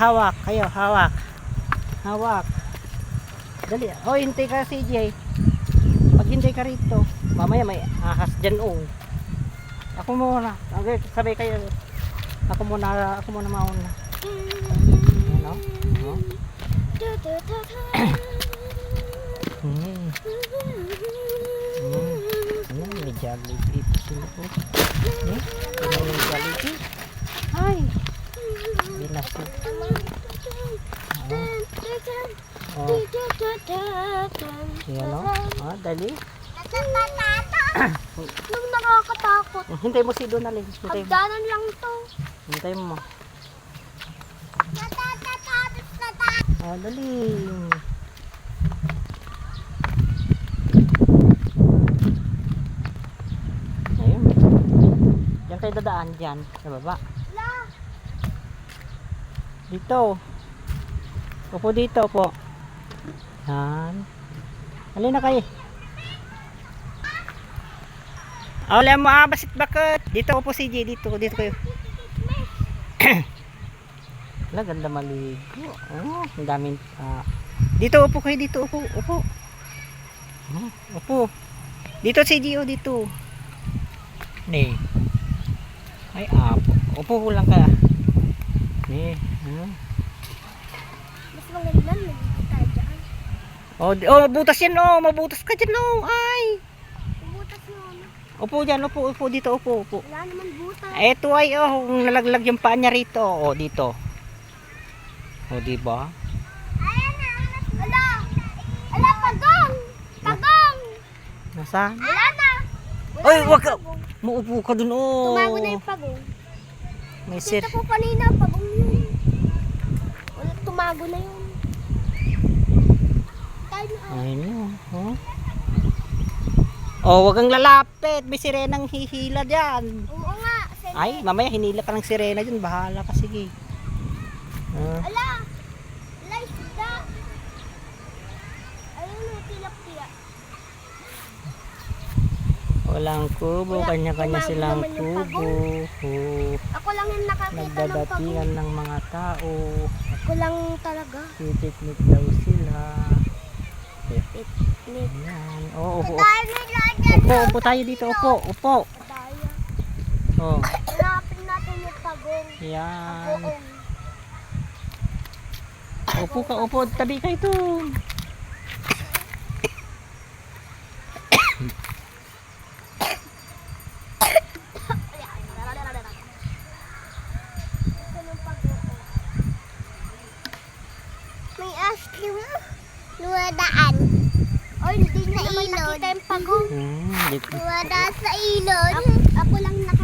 hawak. Kayo, hawak. Hawak. Dali. Oh, hintay ka, CJ. Pag hintay ka rito, mamaya may ahas dyan, oh. Ako muna. Okay, sabay kayo. Ako muna, ako muna mauna. Ano? Oh. Hmm. Hmm. Hmm, may Jollibee pa sila po. Eh, ano yung Jollibee? Ay! Binasi. Oh, oh. Yan o. Ah, dali. Nung nakakatakot. Hintay mo si Donalyn. Hintay mo. Hagdanan lang to. Hintay mo. Ah, dali. Ayun. Diyan kayo dadaan dyan. Sa baba. Dito. Upo dito po. Yan. Halina kayo. Oh, wala mo ah, basit bakit? Dito upo si J, dito, dito kayo. Wala, ganda maligo. Oh, ang daming, ah. Dito upo kayo, dito upo, upo. Oh, upo. Dito si G, oh, dito. Ne. Ay, apo. Upo ko lang ka. Ne, ah. mas maganda. Oh, oh, mabutas yan, oh. Mabutas ka dyan, oh. Ay. Butas yun. Upo dyan, upo, upo dito, upo, upo. Wala naman butas. Ito ay, oh, nalaglag yung paa niya rito. Oh, dito. Oh, di ba? Ayan na. Ala. Ala, pagong. Pagong. Nasaan? Wala na. Na wag ka. Muupo ka dun, oh. Tumago na yung pagong. May sir. Kita ko kanina, pagong yun. Tumago na yun. Ay, no. Oh. Oh, wag kang lalapit. May sirenang hihila dyan. Oo nga. Sen- Ay, mamaya hinila ka ng sirena dyan. Bahala ka, sige. Ah. Ala. Ala, isda. Ayun na, tilapia. Walang kubo. Kanya-kanya silang kubo. Oh. Ako lang yung nakakita ng. Nagdadatingan ng mga tao. Ako lang talaga. Pipiknik daw sila. Pipit. Ayan. Oh, upo, upo. Upo, tayo dito. Upo, upo. Oh. Hanapin natin yung pagong. Yan. Upo ka, upo. Tabi ka ito. May ice cream mo. Luwadaan. Oy, hindi na naman ilod. nakita yung pagong. Hmm, Luwadaan sa ilod. Ako, ako lang nakita.